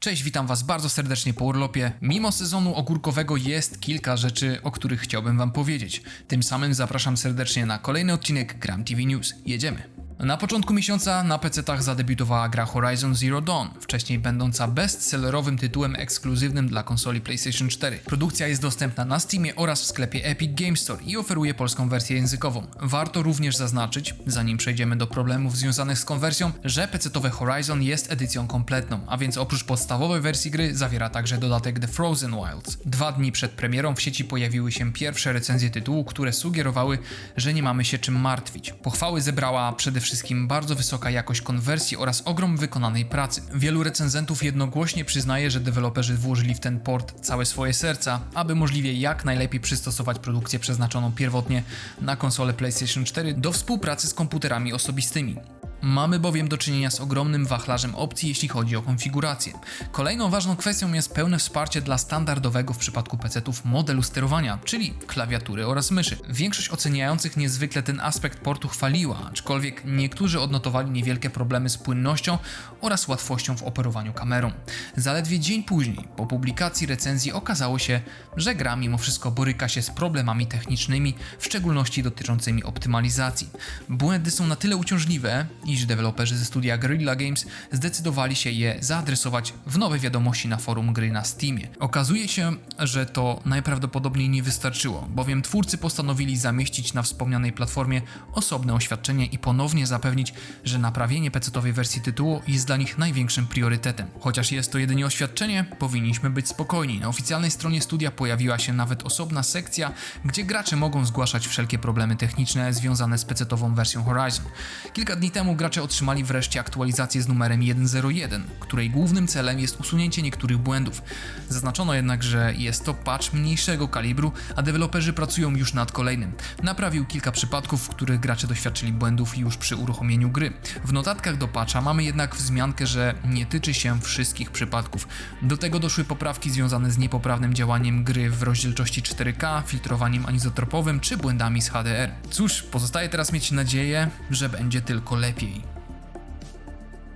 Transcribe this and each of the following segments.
Cześć, witam Was bardzo serdecznie po urlopie. Mimo sezonu ogórkowego jest kilka rzeczy, o których chciałbym Wam powiedzieć. Tym samym zapraszam serdecznie na kolejny odcinek Gram TV News. Jedziemy. Na początku miesiąca na PC-tach zadebiutowała gra Horizon Zero Dawn, wcześniej będąca bestsellerowym tytułem ekskluzywnym dla konsoli PlayStation 4. Produkcja jest dostępna na Steamie oraz w sklepie Epic Games Store i oferuje polską wersję językową. Warto również zaznaczyć, zanim przejdziemy do problemów związanych z konwersją, że PC-towe Horizon jest edycją kompletną, a więc oprócz podstawowej wersji gry zawiera także dodatek The Frozen Wilds. Dwa dni przed premierą w sieci pojawiły się pierwsze recenzje tytułu, które sugerowały, że nie mamy się czym martwić. Pochwały zebrała przede wszystkim bardzo wysoka jakość konwersji oraz ogrom wykonanej pracy. Wielu recenzentów jednogłośnie przyznaje, że deweloperzy włożyli w ten port całe swoje serca, aby możliwie jak najlepiej przystosować produkcję przeznaczoną pierwotnie na konsolę PlayStation 4 do współpracy z komputerami osobistymi. Mamy bowiem do czynienia z ogromnym wachlarzem opcji, jeśli chodzi o konfigurację. Kolejną ważną kwestią jest pełne wsparcie dla standardowego w przypadku PC-ów modelu sterowania, czyli klawiatury oraz myszy. Większość oceniających niezwykle ten aspekt portu chwaliła, aczkolwiek niektórzy odnotowali niewielkie problemy z płynnością oraz łatwością w operowaniu kamerą. Zaledwie dzień później, po publikacji recenzji, okazało się, że gra mimo wszystko boryka się z problemami technicznymi, w szczególności dotyczącymi optymalizacji. Błędy są na tyle uciążliwe, iż deweloperzy ze studia Guerrilla Games zdecydowali się je zaadresować w nowe wiadomości na forum gry na Steamie. Okazuje się, że to najprawdopodobniej nie wystarczyło, bowiem twórcy postanowili zamieścić na wspomnianej platformie osobne oświadczenie i ponownie zapewnić, że naprawienie PC-owej wersji tytułu jest dla nich największym priorytetem. Chociaż jest to jedynie oświadczenie, powinniśmy być spokojni. Na oficjalnej stronie studia pojawiła się nawet osobna sekcja, gdzie gracze mogą zgłaszać wszelkie problemy techniczne związane z PC-ową wersją Horizon. Kilka dni temu gracze otrzymali wreszcie aktualizację z numerem 1.01, której głównym celem jest usunięcie niektórych błędów. Zaznaczono jednak, że jest to patch mniejszego kalibru, a deweloperzy pracują już nad kolejnym. Naprawił kilka przypadków, w których gracze doświadczyli błędów już przy uruchomieniu gry. W notatkach do patcha mamy jednak wzmiankę, że nie tyczy się wszystkich przypadków. Do tego doszły poprawki związane z niepoprawnym działaniem gry w rozdzielczości 4K, filtrowaniem anizotropowym czy błędami z HDR. Cóż, pozostaje teraz mieć nadzieję, że będzie tylko lepiej.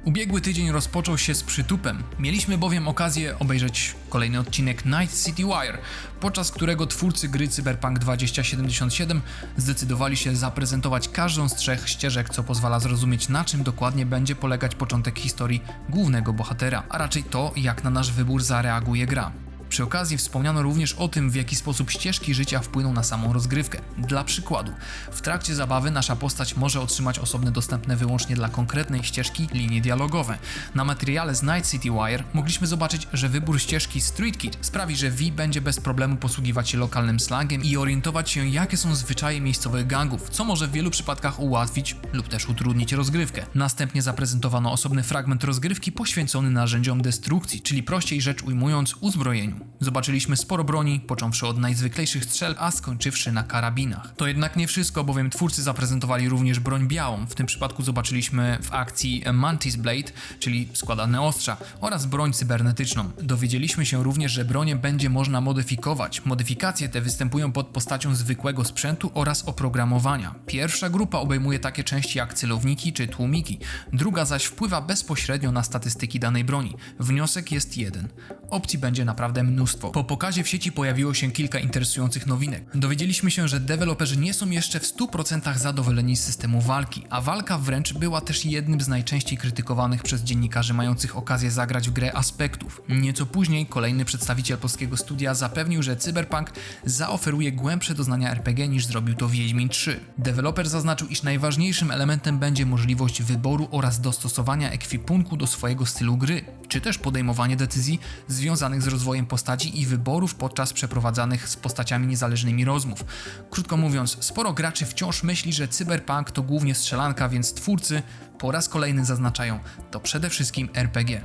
Ubiegły tydzień rozpoczął się z przytupem. Mieliśmy bowiem okazję obejrzeć kolejny odcinek Night City Wire, podczas którego twórcy gry Cyberpunk 2077 zdecydowali się zaprezentować każdą z trzech ścieżek, co pozwala zrozumieć na czym dokładnie będzie polegać początek historii głównego bohatera, a raczej to, jak na nasz wybór zareaguje gra. Przy okazji wspomniano również o tym, w jaki sposób ścieżki życia wpłyną na samą rozgrywkę. Dla przykładu, w trakcie zabawy nasza postać może otrzymać osobne dostępne wyłącznie dla konkretnej ścieżki linie dialogowe. Na materiale z Night City Wire mogliśmy zobaczyć, że wybór ścieżki Street Kid sprawi, że V będzie bez problemu posługiwać się lokalnym slangiem i orientować się, jakie są zwyczaje miejscowych gangów, co może w wielu przypadkach ułatwić lub też utrudnić rozgrywkę. Następnie zaprezentowano osobny fragment rozgrywki poświęcony narzędziom destrukcji, czyli prościej rzecz ujmując uzbrojeniu. Zobaczyliśmy sporo broni, począwszy od najzwyklejszych strzel, a skończywszy na karabinach. To jednak nie wszystko, bowiem twórcy zaprezentowali również broń białą. W tym przypadku zobaczyliśmy w akcji Mantis Blade, czyli składane ostrza, oraz broń cybernetyczną. Dowiedzieliśmy się również, że bronię będzie można modyfikować. Modyfikacje te występują pod postacią zwykłego sprzętu oraz oprogramowania. Pierwsza grupa obejmuje takie części jak celowniki czy tłumiki, druga zaś wpływa bezpośrednio na statystyki danej broni. Wniosek jest jeden. Opcji będzie naprawdę mnóstwo. Po pokazie w sieci pojawiło się kilka interesujących nowinek. Dowiedzieliśmy się, że deweloperzy nie są jeszcze w 100% zadowoleni z systemu walki, a walka wręcz była też jednym z najczęściej krytykowanych przez dziennikarzy mających okazję zagrać w grę aspektów. Nieco później kolejny przedstawiciel polskiego studia zapewnił, że Cyberpunk zaoferuje głębsze doznania RPG niż zrobił to Wiedźmin 3. Deweloper zaznaczył, iż najważniejszym elementem będzie możliwość wyboru oraz dostosowania ekwipunku do swojego stylu gry, czy też podejmowanie decyzji związanych z rozwojem postaci i wyborów podczas przeprowadzanych z postaciami niezależnymi rozmów. Krótko mówiąc, sporo graczy wciąż myśli, że cyberpunk to głównie strzelanka, więc twórcy po raz kolejny zaznaczają, to przede wszystkim RPG.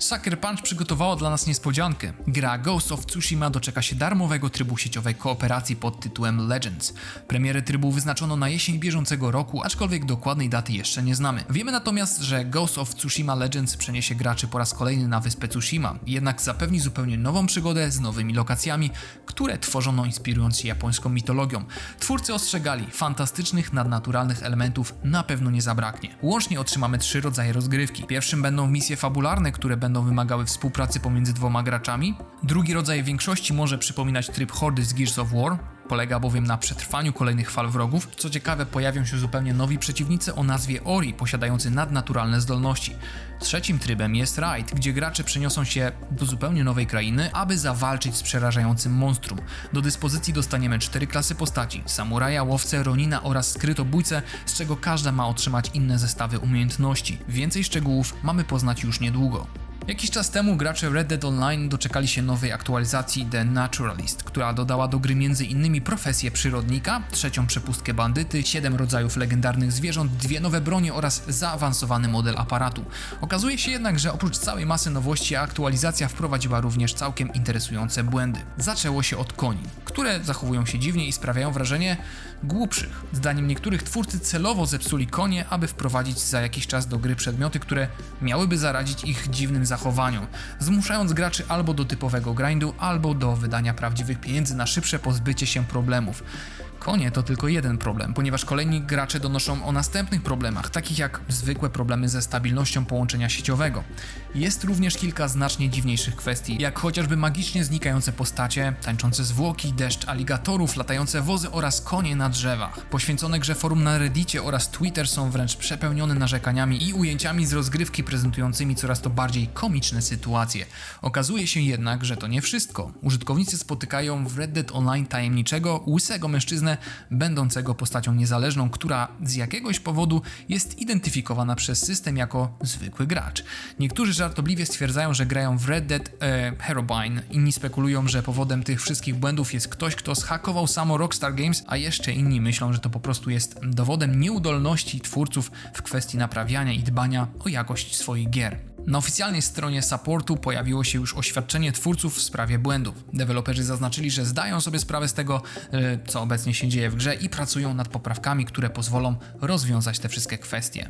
Sucker Punch przygotowała dla nas niespodziankę. Gra Ghost of Tsushima doczeka się darmowego trybu sieciowej kooperacji pod tytułem Legends. Premierę trybu wyznaczono na jesień bieżącego roku, aczkolwiek dokładnej daty jeszcze nie znamy. Wiemy natomiast, że Ghost of Tsushima Legends przeniesie graczy po raz kolejny na wyspę Tsushima, jednak zapewni zupełnie nową przygodę z nowymi lokacjami, które tworzono inspirując się japońską mitologią. Twórcy ostrzegali, fantastycznych, nadnaturalnych elementów na pewno nie zabraknie. Łącznie otrzymamy trzy rodzaje rozgrywki. Pierwszym będą misje fabularne, które będą będą wymagały współpracy pomiędzy dwoma graczami. Drugi rodzaj większości może przypominać tryb Hordy z Gears of War, polega bowiem na przetrwaniu kolejnych fal wrogów. Co ciekawe, pojawią się zupełnie nowi przeciwnicy o nazwie Ori, posiadający nadnaturalne zdolności. Trzecim trybem jest Raid, gdzie gracze przeniosą się do zupełnie nowej krainy, aby zawalczyć z przerażającym monstrum. Do dyspozycji dostaniemy cztery klasy postaci: samuraja, łowcę, ronina oraz skrytobójcę, z czego każda ma otrzymać inne zestawy umiejętności. Więcej szczegółów mamy poznać już niedługo. Jakiś czas temu gracze Red Dead Online doczekali się nowej aktualizacji The Naturalist, która dodała do gry m.in. profesję przyrodnika, trzecią przepustkę bandyty, siedem rodzajów legendarnych zwierząt, dwie nowe bronie oraz zaawansowany model aparatu. Okazuje się jednak, że oprócz całej masy nowości aktualizacja wprowadziła również całkiem interesujące błędy. Zaczęło się od koni, które zachowują się dziwnie i sprawiają wrażenie głupszych. Zdaniem niektórych twórcy celowo zepsuli konie, aby wprowadzić za jakiś czas do gry przedmioty, które miałyby zaradzić ich dziwnym zachowaniom, zmuszając graczy albo do typowego grindu, albo do wydania prawdziwych pieniędzy na szybsze pozbycie się problemów. Konie to tylko jeden problem, ponieważ kolejni gracze donoszą o następnych problemach, takich jak zwykłe problemy ze stabilnością połączenia sieciowego. Jest również kilka znacznie dziwniejszych kwestii, jak chociażby magicznie znikające postacie, tańczące zwłoki, deszcz aligatorów, latające wozy oraz konie na drzewach. Poświęcone grze forum na Reddicie oraz Twitter są wręcz przepełnione narzekaniami i ujęciami z rozgrywki prezentującymi coraz to bardziej komiczne sytuacje. Okazuje się jednak, że to nie wszystko. Użytkownicy spotykają w Red Dead Online tajemniczego, łysego mężczyznę, będącego postacią niezależną, która z jakiegoś powodu jest identyfikowana przez system jako zwykły gracz. Niektórzy żartobliwie stwierdzają, że grają w Red Dead e, inni spekulują, że powodem tych wszystkich błędów jest ktoś, kto zhakował samo Rockstar Games, a jeszcze inni myślą, że to po prostu jest dowodem nieudolności twórców w kwestii naprawiania i dbania o jakość swoich gier. Na oficjalnej stronie supportu pojawiło się już oświadczenie twórców w sprawie błędów. Deweloperzy zaznaczyli, że zdają sobie sprawę z tego, e, co obecnie się dzieje w grze i pracują nad poprawkami, które pozwolą rozwiązać te wszystkie kwestie.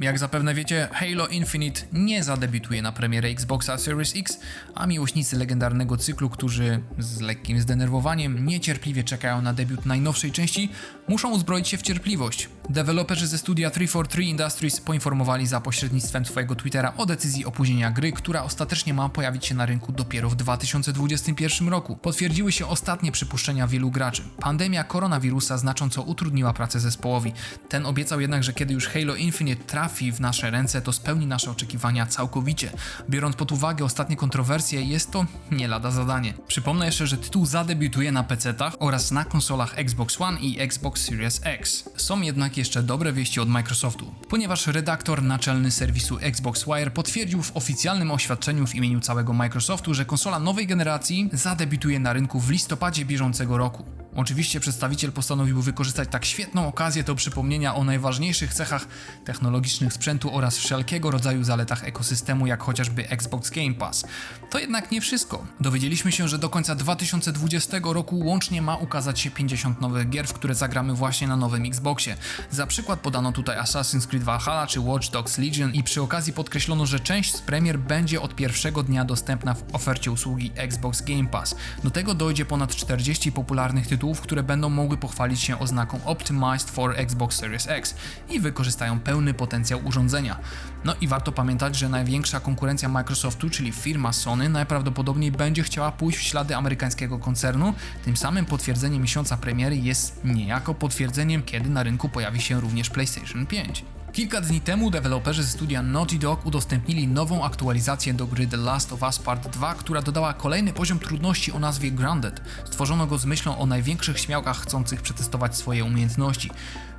Jak zapewne wiecie, Halo Infinite nie zadebiutuje na premierę Xboxa Series X, a miłośnicy legendarnego cyklu, którzy z lekkim zdenerwowaniem niecierpliwie czekają na debiut najnowszej części, muszą uzbroić się w cierpliwość. Deweloperzy ze studia 343 Industries poinformowali za pośrednictwem swojego Twittera o decyzji opóźnienia gry, która ostatecznie ma pojawić się na rynku dopiero w 2021 roku. Potwierdziły się ostatnie przypuszczenia wielu graczy. Pandemia koronawirusa znacząco utrudniła pracę zespołowi. Ten obiecał jednak, że kiedy już Halo Infinite trafi trafi w nasze ręce, to spełni nasze oczekiwania całkowicie. Biorąc pod uwagę ostatnie kontrowersje, jest to nie lada zadanie. Przypomnę jeszcze, że tytuł zadebiutuje na PC-tach oraz na konsolach Xbox One i Xbox Series X. Są jednak jeszcze dobre wieści od Microsoftu, ponieważ redaktor naczelny serwisu Xbox Wire potwierdził w oficjalnym oświadczeniu w imieniu całego Microsoftu, że konsola nowej generacji zadebiutuje na rynku w listopadzie bieżącego roku. Oczywiście przedstawiciel postanowił wykorzystać tak świetną okazję do przypomnienia o najważniejszych cechach technologicznych sprzętu oraz wszelkiego rodzaju zaletach ekosystemu, jak chociażby Xbox Game Pass. To jednak nie wszystko. Dowiedzieliśmy się, że do końca 2020 roku łącznie ma ukazać się 50 nowych gier, w które zagramy właśnie na nowym Xboxie. Za przykład podano tutaj Assassin's Creed Valhalla czy Watch Dogs Legion i przy okazji podkreślono, że część z premier będzie od pierwszego dnia dostępna w ofercie usługi Xbox Game Pass. Do tego dojdzie ponad 40 popularnych tytułów tytułów, które będą mogły pochwalić się oznaką Optimized for Xbox Series X i wykorzystają pełny potencjał urządzenia. No i warto pamiętać, że największa konkurencja Microsoftu, czyli firma Sony, najprawdopodobniej będzie chciała pójść w ślady amerykańskiego koncernu. Tym samym potwierdzenie miesiąca premiery jest niejako potwierdzeniem, kiedy na rynku pojawi się również PlayStation 5. Kilka dni temu deweloperzy ze studia Naughty Dog udostępnili nową aktualizację do gry The Last of Us Part 2, która dodała kolejny poziom trudności o nazwie Grounded. Stworzono go z myślą o największych śmiałkach chcących przetestować swoje umiejętności.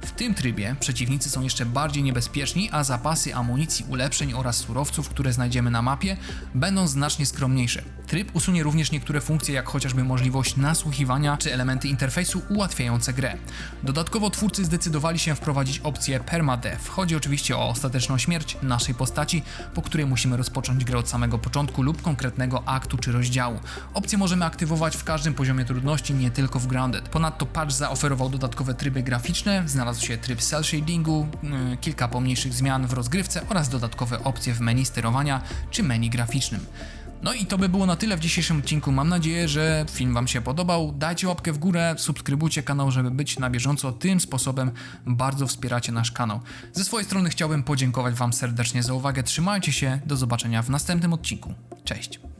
W tym trybie przeciwnicy są jeszcze bardziej niebezpieczni, a zapasy amunicji, ulepszeń oraz surowców, które znajdziemy na mapie, będą znacznie skromniejsze. Tryb usunie również niektóre funkcje, jak chociażby możliwość nasłuchiwania czy elementy interfejsu ułatwiające grę. Dodatkowo twórcy zdecydowali się wprowadzić opcję Permadeath. Chodzi oczywiście o ostateczną śmierć naszej postaci, po której musimy rozpocząć grę od samego początku lub konkretnego aktu czy rozdziału. Opcję możemy aktywować w każdym poziomie trudności, nie tylko w Grounded. Ponadto patch zaoferował dodatkowe tryby graficzne, znalazł się tryb cel shadingu, yy, kilka pomniejszych zmian w rozgrywce oraz dodatkowe opcje w menu sterowania czy menu graficznym. No i to by było na tyle w dzisiejszym odcinku. Mam nadzieję, że film Wam się podobał. Dajcie łapkę w górę, subskrybujcie kanał, żeby być na bieżąco. Tym sposobem bardzo wspieracie nasz kanał. Ze swojej strony chciałbym podziękować Wam serdecznie za uwagę. Trzymajcie się, do zobaczenia w następnym odcinku. Cześć.